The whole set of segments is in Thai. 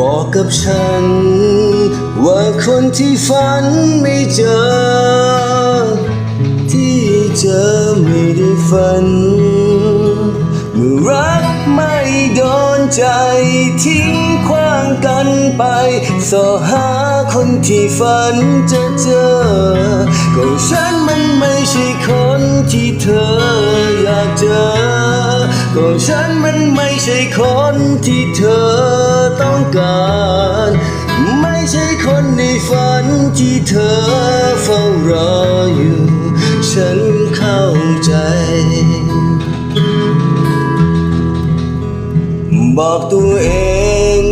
บอกกับฉัน ว่าคนที่ฝันไม่เจอ ที่เจอไม่ได้ฝัน เมื่อรักไม่โดนใจทิ้งขว้างกันไปสอหาคนที่ฝันจะเจอ ก็ฉันมันไม่ใช่คนที่เธออยากเจอ ก็ฉันมันไม่ใช่คนที่เธอ ต้องการ ไม่ใช่คนในฝันที่เธอเฝ้ารออยู่ ฉันเข้าใจ บอกตัวเอง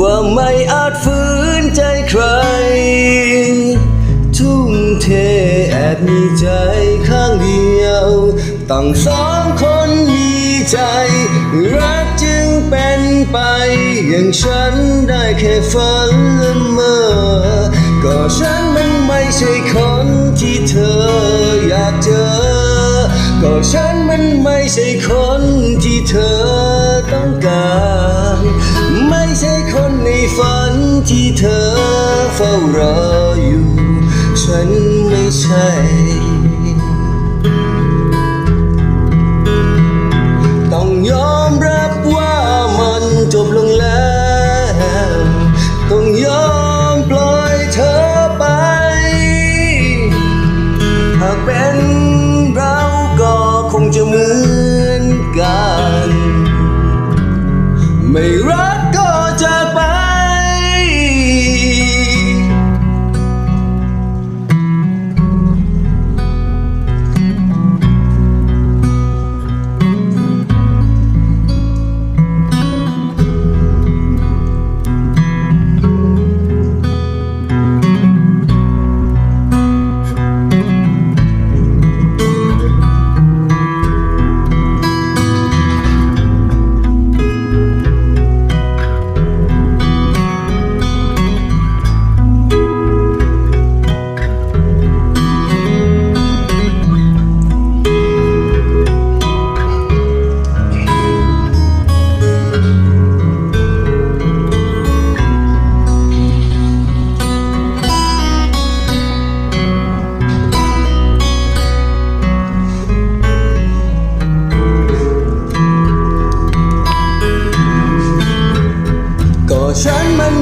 ว่าไม่อาจฝืนใจใคร ทุ่มเทแอบมีใจข้างเดียวตั้งสองคนมีใจ รักจึงเป็น ไป อย่างฉันได้แค่ฝันละเมอ ก็ฉันมันไม่ใช่คนที่เธออยากเจอ ก็ฉันมันไม่ใช่คนที่เธอต้องการ ไม่ใช่คนในฝันที่เธอเฝ้ารออยู่ ฉันไม่ใช่ ไม่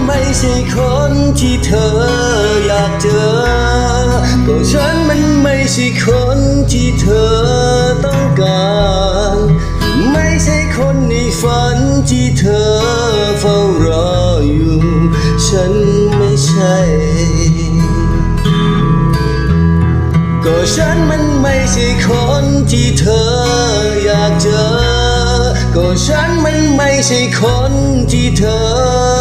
ไม่ใช่คนที่เธออยากเจอ ก็ฉันมันไม่ใช่คนที่เธอต้องการ ไม่ใช่คนในฝันที่เธอเฝ้ารออยู่ ฉันไม่ใช่ ก็ฉันมันไม่ใช่คนที่เธออยากเจอ ก็ฉันมันไม่ใช่คนที่เธอ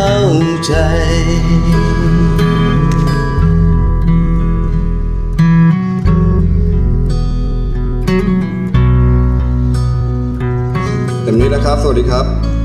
เข้าใจเต็มนี้นะครับ สวัสดีครับ